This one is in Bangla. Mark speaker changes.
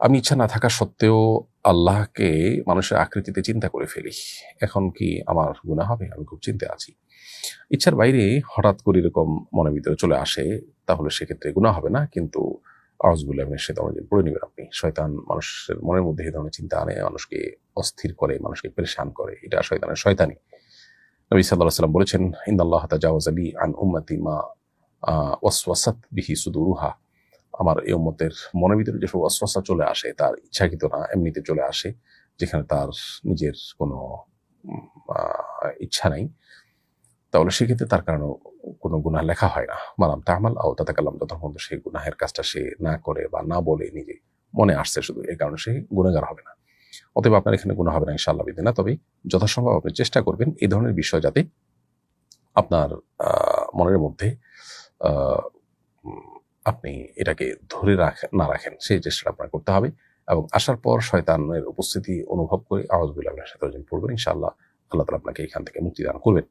Speaker 1: আমি ইচ্ছা না থাকা সত্ত্বেও আল্লাহকে মানুষের আকৃতিতে চিন্তা করে ফেলি। এখন কি আমার গুণা হবে? আমি খুব চিন্তা আছি। ইচ্ছার বাইরে হঠাৎ করে এরকম মনের ভিতরে চলে আসে, তাহলে সেক্ষেত্রে গুণা হবে না, কিন্তু আওয়াজগুলো আপনি সে ধরনের পড়ে নেবেন আপনি। শয়তান মানুষের মনের মধ্যে এই ধরনের চিন্তা আনে, মানুষকে অস্থির করে, মানুষকে পরেশান করে। এটা শয়তানের শয়তানি। নবী সাল্লাহ সাল্লাম বলেছেন ইন্দাল্লাহ তাজাওয়াজ আলী আন উম্মতি মা ওয়াসওয়াসাত বিহি সুদুরুহা। আমার এই উম্মতের মনের ভিতরে যেসব অস্বস্থা চলে আসে, তার ইচ্ছাকৃত না এমনিতে চলে আসে, যেখানে তার নিজের কোনো ইচ্ছা নাই। তাহলে সেক্ষেত্রে তার কারণে কোনো গুনাহ লেখা হয় না। মালাম তামাল আও তাতে কালাম যতক্ষণ পর্যন্ত সেই গুনাহের কাজটা সে না করে বা না বলে নিজে মনে আসছে শুধু এই কারণে সে গুণাগার হবে না। অতএব আপনার এখানে গুণা হবে না ইনশাআল্লাহ বিদিনা। তবে যথাসম্ভব আপনি চেষ্টা করবেন এই ধরনের বিষয় যাতে আপনার মনের মধ্যে আপনি এটাকে ধরে রাখেন না রাখেন, সেই চেষ্টা আপনার করতে হবে এবং আসার পর শয়তানের উপস্থিতি অনুভব করে আওয়াজগুলো আপনার সাথে পড়বেন, ইনশাআল্লাহ আল্লাহ তালা আপনাকে এখান থেকে মুক্তি দান করবেন।